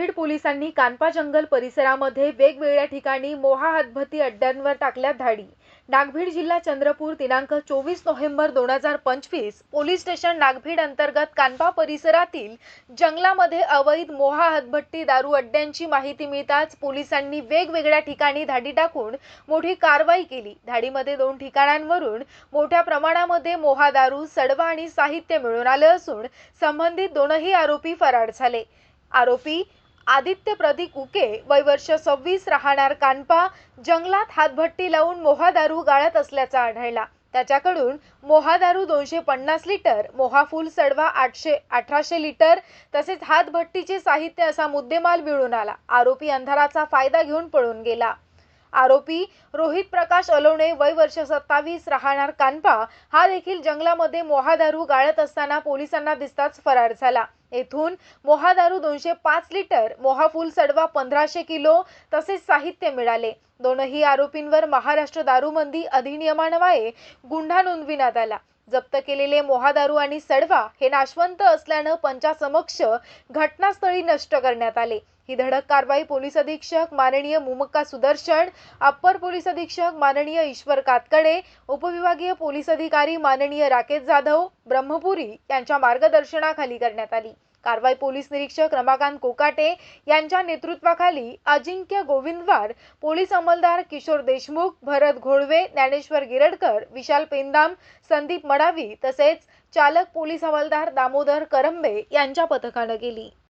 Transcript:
नागभीड पोलिसांनी कानपा जंगल परिसरामध्ये वेगवेगळ्या ठिकाणी मोहा हातभती अड्ड्यांवर टाकल्या धाडी. नागभीड जिल्हा चंद्रपूर दिनांक चोवीस नोव्हेंबर दोन हजार पंचवीस पोलीस स्टेशन नागभीड अंतर्गत कानपा परिसरातील जंगलामध्ये अवैध मोहा हातभट्टी दारू अड्ड्यांची माहिती मिळताच पोलिसांनी वेगवेगळ्या ठिकाणी धाडी टाकून मोठी कारवाई केली. धाडीमध्ये दोन ठिकाणांवरून मोठ्या प्रमाणामध्ये मोहा दारू सडवा आणि साहित्य मिळून आलं असून संबंधित दोनही आरोपी फरार झाले. आरोपी आदित्य प्रदीप उके वय वर्ष सव्वीस राहणार कानपा जंगलात हातभट्टी लावून मोहा दारू गाळत असल्याचा आढळला. त्याच्याकडून मोहा दारू दोनशे पन्नास लिटर मोहा फुल सडवा आठशे अठराशे लिटर तसेच हातभट्टीचे साहित्य असा मुद्देमाल मिळून आला. आरोपी अंधाराचा फायदा घेऊन पळून गेला. आरोपी रोहित प्रकाश अलोणे वय वर्ष सत्तावीस राहणार कानपा हा देखील जंगलामध्ये मोहादारू गाळत असताना पोलिसांना दिसताच फरार झाला. येथून मोहादारू दोनशे पाच लिटर मोहाफूल सडवा पंधराशे किलो तसेच साहित्य मिळाले. दोनही आरोपींवर महाराष्ट्र दारूबंदी अधिनियमान्वये गुन्हा नोंदविण्यात आला. जप्त केलेले मोहादारू आणि सडवा हे नाशवंत असल्यानं पंचासमक्ष घटनास्थळी नष्ट करण्यात आले. ही धडक कारवाई पोलीस अधीक्षक माननीय मुमक्का सुदर्शन अप्पर पोलीस अधीक्षक माननीय ईश्वर कातकडे उपविभागीय पोलीस अधिकारी माननीय राकेश जाधव ब्रह्मपुरी यांच्या मार्गदर्शनाखाली करण्यात आली. कारवाई पोलीस निरीक्षक रमाकांत कोकाटे यांच्या नेतृत्वाखाली अजिंक्य गोविंदवार पोलीस अंमलदार किशोर देशमुख भरत घोळवे ज्ञानेश्वर गिरडकर विशाल पेंदाम संदीप मडावी तसेच चालक पोलीस हवालदार दामोदर करंबे यांच्या पथकानं केली.